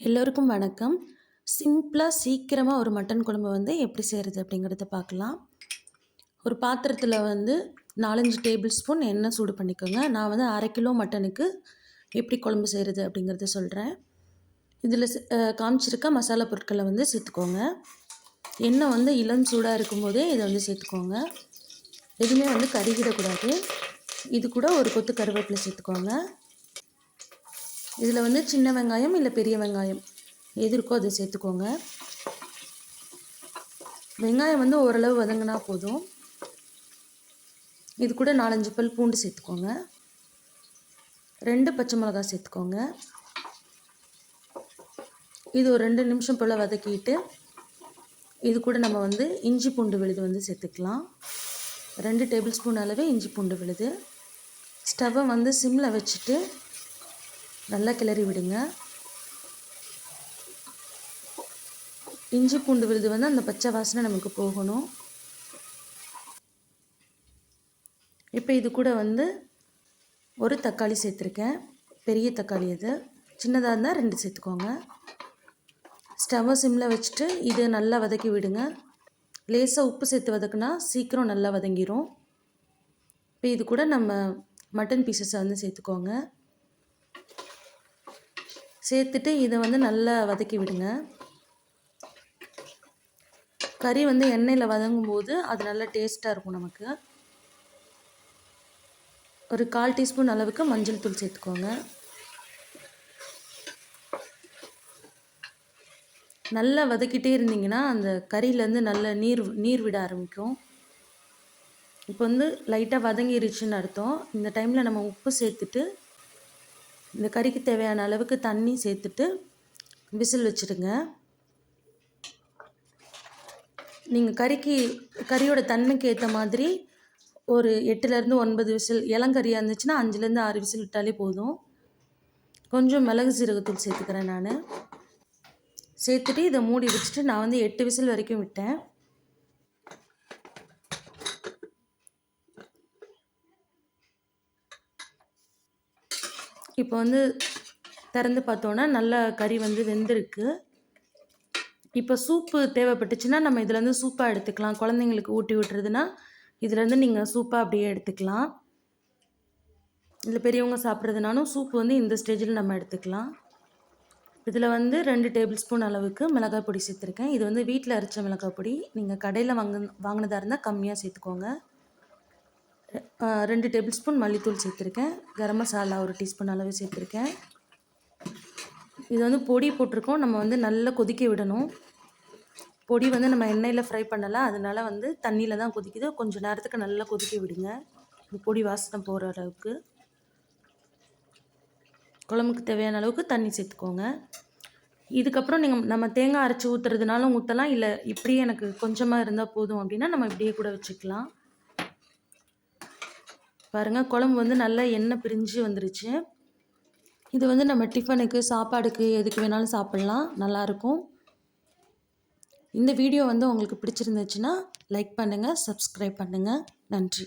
எல்லோருக்கும் வணக்கம். சிம்பிளாக சீக்கிரமாக ஒரு மட்டன் குழம்பு வந்து எப்படி செய்கிறது அப்படிங்கிறத பார்க்கலாம். ஒரு பாத்திரத்தில் வந்து நாலஞ்சு டேபிள் ஸ்பூன் எண்ணெய் சூடு பண்ணிக்கோங்க. நான் வந்து அரை கிலோ மட்டனுக்கு எப்படி குழம்பு செய்கிறது அப்படிங்கிறத சொல்கிறேன் இதில் காமிச்சிருக்க மசாலா பொருட்களை வந்து சேர்த்துக்கோங்க. எண்ணெய் வந்து இளம் சூடாக இருக்கும்போதே இதை வந்து சேர்த்துக்கோங்க. எதுவுமே வந்து கருகிடக்கூடாது. இது கூட ஒரு கொத்து கருவேப்பிலை சேர்த்துக்கோங்க. இதில் வந்து சின்ன வெங்காயம் இல்லை பெரிய வெங்காயம். எது இருக்கோ அதை சேர்த்துக்கோங்க. வெங்காயம் வந்து ஓரளவு வதங்கினா போதும். இது கூட நாலஞ்சு பல் பூண்டு சேர்த்துக்கோங்க. ரெண்டு பச்சை மிளகா சேர்த்துக்கோங்க. இது ஒரு ரெண்டு நிமிஷம் போல் வதக்கிட்டு இது கூட நம்ம வந்து இஞ்சி பூண்டு விழுது வந்து சேர்த்துக்கலாம். ரெண்டு டேபிள் ஸ்பூன் அளவு இஞ்சி பூண்டு விழுது. ஸ்டவ்வை வந்து சிம்மில் வச்சுட்டு நல்லா கிளறி விடுங்க. இஞ்சி பூண்டு விழுது வந்து அந்த பச்சை வாசனை நமக்கு போகணும். இப்போ இது கூட வந்து ஒரு தக்காளி சேர்த்துருக்கேன். பெரிய தக்காளி இது சின்னதாக இருந்தால் ரெண்டு சேர்த்துக்கோங்க. ஸ்டவ்வை சிம்மில் வச்சுட்டு இதை நல்லா வதக்கி விடுங்க. லேசாக உப்பு சேர்த்து வதக்குனா சீக்கிரம் நல்லா வதங்கிடும் இப்போ இது கூட நம்ம மட்டன் பீசஸை வந்து சேர்த்துக்கோங்க. சேர்த்துட்டு இதை வந்து நல்லா வதக்கி விடுங்க. கறி வந்து எண்ணெயில் வதங்கும் போது அது நல்லா டேஸ்ட்டாக இருக்கும் நமக்கு. ஒரு கால் டீஸ்பூன் அளவுக்கு மஞ்சள் தூள் சேர்த்துக்கோங்க. நல்லா வதக்கிட்டே இருந்தீங்கன்னா அந்த கறியிலேருந்து நல்ல நீர் நீர் விட ஆரம்பிக்கும். இப்போ வந்து லைட்டாக வதங்கிருச்சுன்னு அர்த்தம். இந்த டைமில் நம்ம உப்பு சேர்த்துட்டு இந்த கறிக்கு தேவையான அளவுக்கு தண்ணி சேர்த்துட்டு விசில் வச்சுடுங்க. நீங்கள் கறிக்கு கறியோட தன்மைக்கு ஏற்ற மாதிரி ஒரு எட்டுலேருந்து ஒன்பது விசில் இளங்கறியாக இருந்துச்சுன்னா அஞ்சுலேருந்து ஆறு விசில் விட்டாலே போதும். கொஞ்சம் மிளகு சீரகத்தூள் சேர்த்துக்கிறேன் நான். சேர்த்துட்டு இதை மூடி வச்சுட்டு நான் வந்து எட்டு விசில் வரைக்கும் விட்டேன். இப்போ வந்து திறந்து பார்த்தோன்னா நல்ல கறி வந்து வெந்திருக்கு. இப்போ சூப்பு தேவைப்பட்டுச்சுன்னா நம்ம இதுலேருந்து சூப்பாக எடுத்துக்கலாம். குழந்தைங்களுக்கு ஊட்டி விட்டுறதுன்னா இதுலேருந்து நீங்கள் சூப்பாக அப்படியே எடுத்துக்கலாம். இதில் பெரியவங்க சாப்பிட்றதுனாலும் சூப்பு வந்து இந்த ஸ்டேஜில் நம்ம எடுத்துக்கலாம். இதில் வந்து ரெண்டு டேபிள் ஸ்பூன் அளவுக்கு மிளகாய் பொடி சேர்த்துருக்கேன். இது வந்து வீட்டில் அரைச்ச மிளகாய் பொடி. நீங்கள் கடையில் வாங்க வாங்கினதாக இருந்தால் கம்மியாக சேர்த்துக்கோங்க. ரெண்டு டேபிள் ஸ்பூன் மல்லித்தூள் சேர்த்துருக்கேன். கரம் மசாலா ஒரு டீஸ்பூன் அளவு சேர்த்துருக்கேன். இது வந்து பொடி போட்டிருக்கோம். நம்ம வந்து நல்லா கொதிக்க விடணும். பொடி வந்து நம்ம எண்ணெயில் ஃப்ரை பண்ணலாம். அதனால் வந்து தண்ணியில் தான் கொதிக்குது. கொஞ்சம் நேரத்துக்கு நல்லா கொதிக்க விடுங்க. பொடி வாசனை போகிற அளவுக்கு. குழம்புக்கு தேவையான அளவுக்கு தண்ணி சேர்த்துக்கோங்க. இதுக்கப்புறம் நீங்கள் நம்ம தேங்காய் அரைச்சி ஊற்றுறதுனாலும் ஊற்றலாம் இல்லை இப்படியே எனக்கு கொஞ்சமாக இருந்தால் போதும் அப்படின்னா நம்ம இப்படியே கூட வச்சுக்கலாம். பாருங்கள் குழம்பு வந்து நல்லா எண்ணெய் பிரிஞ்சு வந்துருச்சு. இது வந்து நம்ம டிஃபனுக்கு சாப்பாடுக்கு எதுக்கு வேணாலும் சாப்பிட்லாம். நல்லாயிருக்கும் இந்த வீடியோ வந்து உங்களுக்கு பிடிச்சிருந்துச்சுன்னா லைக் பண்ணுங்கள் சப்ஸ்கிரைப் பண்ணுங்கள் நன்றி.